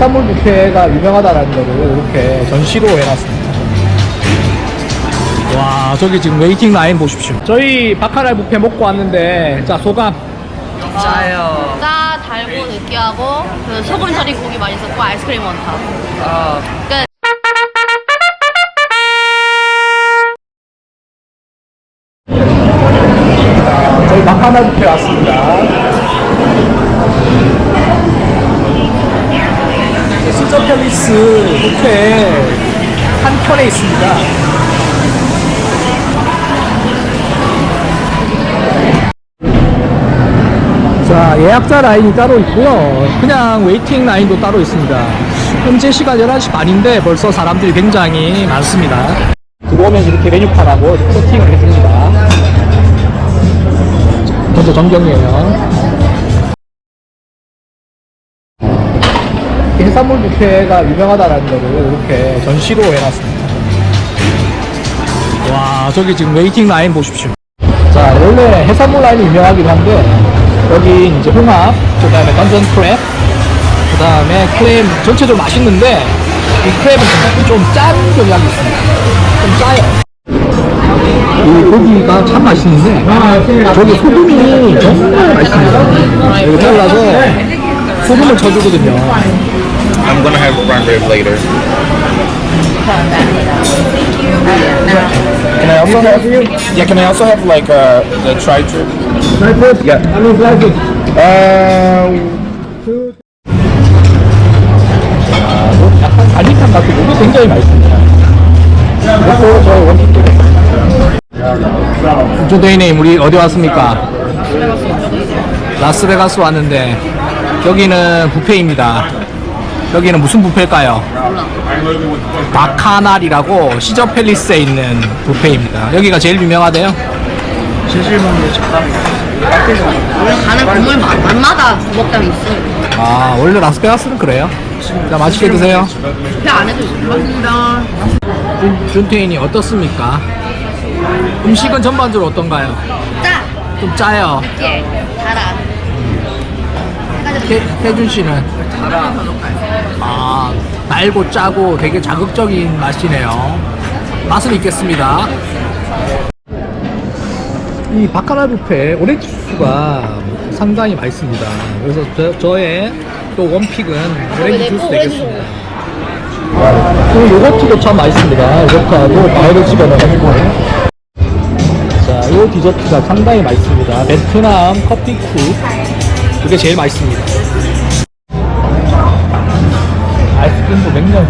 해산물 뷔페가 유명하다라는 거를 이렇게 전시로 해놨습니다. 와, 저기 지금 웨이팅 라인 보십시오. 저희 바카라 뷔페 먹고 왔는데, 자, 소감. 짜요. 짜, 달고, 느끼하고 그 소금 절인 고기 맛있었고 아이스크림 원탑 어, 끝 저희 마카나 뷔페 왔습니다. 팰리스 호텔 한편에 있습니다. 자, 예약자 라인이 따로 있고요. 그냥 웨이팅 라인도 따로 있습니다. 현재 시간 11시 반인데 벌써 사람들이 굉장히 많습니다. 들어오면 이렇게 메뉴판하고 세팅을 해줍니다. 먼저 전경이에요. 해산물 뷔페가 유명하다라는 거를 이렇게 전시로 해놨습니다. 와, 저기 지금 웨이팅 라인 보십시오. 자, 원래 해산물 라인이 유명하기도 한데, 여기 이제 홍합, 그 다음에 던전 크랩, 그 다음에 크랩 전체적으로 맛있는데, 이 크랩은 좀짠 경향이 있습니다. 좀 짜요. 이 고기가 참 맛있는데 저기 소금이 정말 맛있습니다. 여기 잘라서 소금을 쳐주거든요. I'm gonna have prime rib later. Can I also have Yeah, can I also have like uh, the tri trip? Yeah. I mean, like it. Um, 약간 갈릭한 같은 고기 굉장히 맛있습니다. 이것도 저 원칙 조대인님 우리 어디 왔습니까? 라스베가스 왔는데 여기는 뷔페입니다. 여기는 무슨 뷔페일까요? 바카날이라고 시저 팰리스에 있는 뷔페입니다. 여기가 제일 유명하대요. 원래 가는 건물 맛- 맛마다 주먹당이 있어요 아 원래 라스베가스는 그래요? 자 맛있게 드세요. 배 안에도 있어요 고맙습니다 준태인이 어떻습니까? 음식은 전반적으로 어떤가요? 짜! 좀 짜요. 예 달아 태, 태준 씨는 아 달고 짜고 되게 자극적인 맛이네요. 맛은 있겠습니다. 이 바카라 뷔페 오렌지 주스가 상당히 맛있습니다. 그래서 저, 저의 또 원픽은 오렌지 주스 되겠습니다. 그 요거트도 참 맛있습니다. 요거트하고 과일을 집어넣어가지고. 자, 이 디저트가 상당히 맛있습니다. 베트남 커피쿠. 그게 제일 맛있습니다. 아이스크림도 굉장히.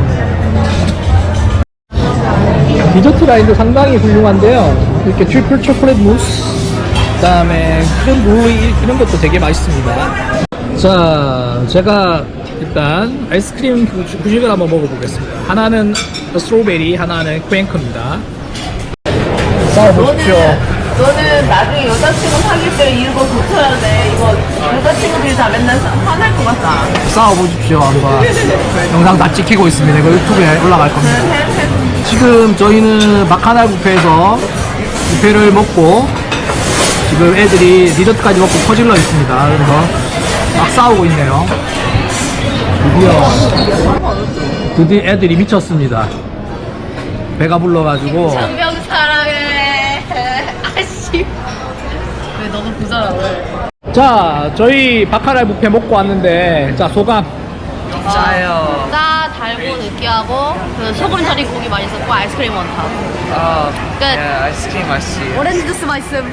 디저트 라인도 상당히 훌륭한데요. 이렇게 트리플 초콜릿 무스, 그 다음에 크림 브루이 이런 것도 되게 맛있습니다. 자, 제가 일단 아이스크림 구- 구식을 한번 먹어보겠습니다. 하나는 스트로베리, 하나는 쿠앤크입니다. 싸워보십시오. 너는 나중에 여자친구 사귈 때 이거 같다. 싸워보십시오 한번. 영상 다 찍히고 있습니다. 이거 유튜브에 올라갈 겁니다. 지금 저희는 마카날 뷔페에서 뷔페를 먹고 지금 애들이 디저트까지 먹고 퍼질러 있습니다. 그래서 막 싸우고 있네요. 드디어 드디어 애들이 미쳤습니다. 배가 불러가지고. 장병 사랑해. 아씨. 왜 너무 부자라고 자 저희 바카날 뷔페 먹고 왔는데 자 소감 짜요. 짜, 달고, 느끼하고 그 소금 절인 고기 맛있었고 아이스크림 원탑 어, 끝 예, 아이스크림 맛있어요. 오렌지 주스 맛있음